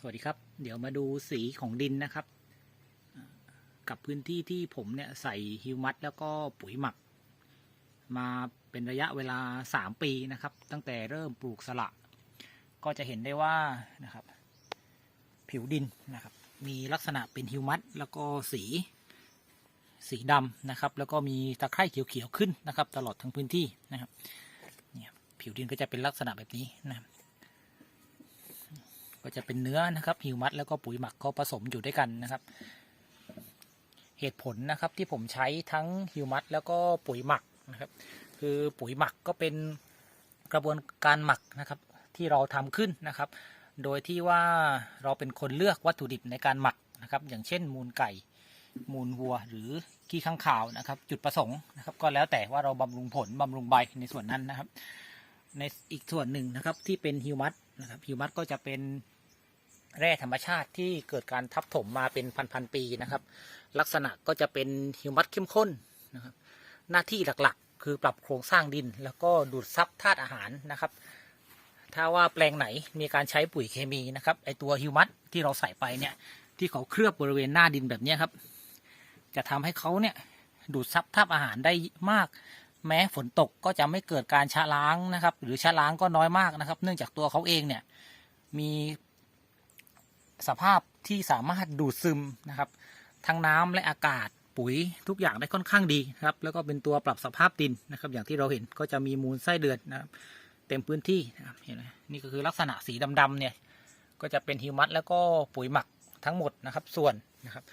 สวัสดีครับ เดี๋ยวมาดูสีของดินนะครับ กับพื้นที่ที่ผมเนี่ยใส่ฮิวมัสแล้วก็ปุ๋ยหมัก มาเป็นระยะเวลา 3 ปีนะครับ ตั้งแต่เริ่มปลูกสละ ก็จะเห็นได้ว่านะครับ ผิวดินนะครับ มีลักษณะเป็นฮิวมัสแล้วก็สีสีดำนะครับ แล้วก็มีตะไคร่เขียวๆขึ้นนะครับ ตลอดทั้งพื้นที่นะครับเนี่ยผิวดินก็จะเป็นลักษณะแบบนี้นะครับ ก็จะเป็นเนื้อนะครับฮิวมัสแล้วก็ปุ๋ยหมักก็ผสมอยู่ด้วยกันนะครับ เหตุผลนะครับที่ผมใช้ทั้งฮิวมัสแล้วก็ปุ๋ยหมักนะครับ คือปุ๋ยหมักก็เป็นกระบวนการหมักนะครับที่เราทำขึ้นนะครับ โดยที่ว่าเราเป็นคนเลือกวัตถุดิบในการหมักนะครับ อย่างเช่น มูลไก่ มูลวัว หรือขี้ข้างข่าวนะครับ จุดประสงค์นะครับ ก็แล้วแต่ว่าเราบำรุงผลบำรุงใบในส่วนนั้นนะครับ ในอีกส่วนหนึ่งนะครับที่เป็นฮิวมัสนะครับฮิวมัสก็จะเป็น แร่ธรรมชาติที่เกิดการทับถมมาเป็นพันๆปีนะครับ ลักษณะก็จะเป็นฮิวมัสเข้มข้นนะครับ หน้าที่หลักๆ คือปรับโครงสร้างดิน แล้วก็ดูดซับธาตุอาหารนะครับ ถ้าว่าแปลงไหนมีการใช้ปุ๋ยเคมีนะครับไอตัวฮิวมัสที่เราใส่ไปเนี่ยที่เขาเคลือบบริเวณหน้าดินแบบนี้ครับ จะทำให้เขาเนี่ยดูดซับธาตุอาหารได้มาก แม้ฝนตกก็จะไม่เกิดการชะล้างนะครับ หรือชะล้างก็น้อยมากนะครับ เนื่องจากตัวเขาเองเนี่ยมี สภาพที่สามารถดูดซึมนะครับทั้งน้ำและอากาศปุ๋ยทุกอย่างได้ค่อนข้างดีนะครับแล้วก็เป็นตัวปรับสภาพดินนะครับอย่างที่เราเห็นก็จะมีมูลไส้เดือนนะครับเต็มพื้นที่นะครับเห็นไหมนี่ก็คือลักษณะสีดำๆเนี่ยก็จะเป็นฮิวมัสแล้วก็ปุ๋ยหมักทั้งหมดนะครับส่วนนะครับ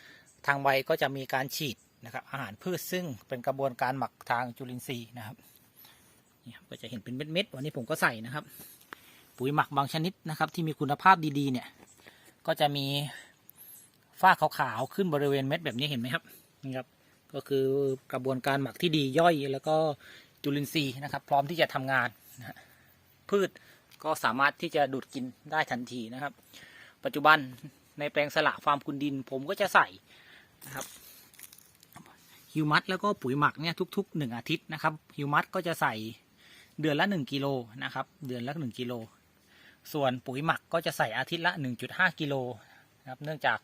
ทางใบก็จะมีการฉีดนะครับอาหารพืชซึ่งเป็นกระบวนการหมักทางจุลินทรีย์นะครับนี่ก็จะเห็นเป็นเม็ดๆวันนี้ผมก็ใส่นะครับ ปุ๋ยหมักบางชนิดนะครับที่มีคุณภาพดีๆเนี่ย ก็จะมีฝ้าขาวๆขึ้นบริเวณเม็ดแบบนี้เห็นไหมครับนี่ครับ ก็คือกระบวนการหมักที่ดีย่อยแล้วก็จุลินทรีย์นะครับ พร้อมที่จะทำงานนะฮะพืชก็สามารถที่จะดูดกินได้ทันทีนะครับ ปัจจุบันในแปลงสละฟาร์มคุณดิน ผมก็จะใส่นะครับฮิวมัสแล้วก็ปุ๋ยหมักเนี่ยทุกๆหนึ่งอาทิตย์นะครับฮิวมัสก็จะใส่เดือนละหนึ่งกิโลนะครับ เดือนละหนึ่งกิโล ส่วนปุ๋ยหมักก็จะใส่อาทิตย์ละ 1.5 กิโลนะครับเนื่องจาก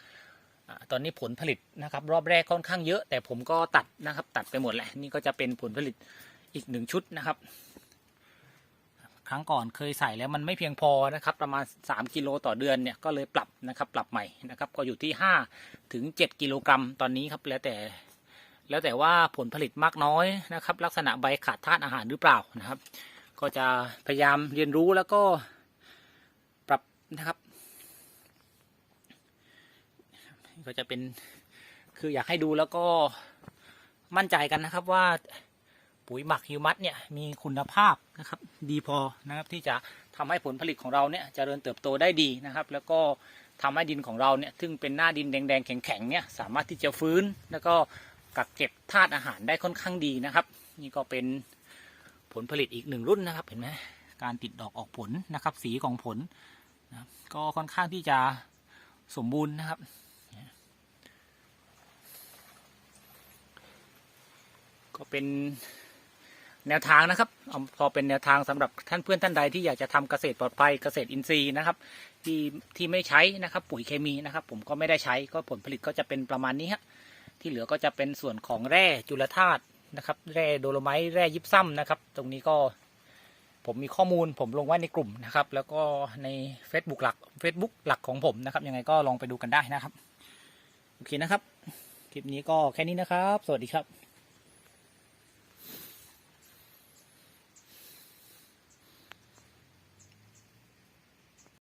ตอนนี้ผลผลิตนะครับรอบแรกค่อนข้างเยอะ แต่ผมก็ตัดนะครับตัดไปหมดแหละนี่ก็จะเป็นผลผลิตอีกหนึ่งชุดนะครับ ครั้งก่อนเคยใส่แล้วมันไม่เพียงพอนะครับ ประมาณ 3 กิโลต่อเดือนเนี่ยก็เลยปรับนะครับปรับใหม่นะครับก็อยู่ที่ 5 ถึง 7 กิโลกรัมตอนนี้ครับแล้วแต่แล้วแต่ว่าผลผลิตมากน้อยนะครับ ลักษณะใบขาดธาตุอาหารหรือเปล่านะครับ ก็จะพยายามเรียนรู้แล้วก็ นะครับ ก็จะเป็นคืออยากให้ดูแล้วก็มั่นใจกันนะครับว่าปุ๋ยหมักฮิวมัสเนี่ยมีคุณภาพนะครับ ดีพอนะครับที่จะทำให้ผลผลิตของเราเนี่ยจเจริญเติบโตได้ดีนะครับ แล้วก็ทำให้ดินของเราเนี่ยซึ่งเป็นหน้าดินแดงๆ แข็งๆเนี่ยสามารถที่จะฟื้น แล้วก็กักเก็บธาตุอาหารได้ค่อนข้างดีนะครับ นี่ก็เป็นผลผลิตอีกหนึ่งรุ่นนะครับเห็นไหมการติดดอกออกผลนะครับ สีของผล นะก็ค่อนข้างที่จะสมบูรณ์นะครับ ก็เป็นแนวทางนะครับพอเป็นแนวทางสำหรับท่านเพื่อนท่านใดที่อยากจะทำเกษตรปลอดภัยเกษตรอินทรีย์นะครับ ที่ที่ไม่ใช้นะครับปุ๋ยเคมีนะครับ ผมก็ไม่ได้ใช้ก็ผลผลิตก็จะเป็นประมาณนี้ฮะที่เหลือก็จะเป็นส่วนของแร่จุลธาตุนะครับ แร่โดโลไมต์แร่ยิบซ้ำนะครับ ตรงนี้ก็ ผมมีข้อมูลผมลงไว้ในกลุ่มนะครับ แล้วก็ใน Facebook หลัก Facebook หลักของผมนะครับยังไงก็ลองไปดูกันได้นะครับ โอเคนะครับ คลิปนี้ก็แค่นี้นะครับ สวัสดีครับ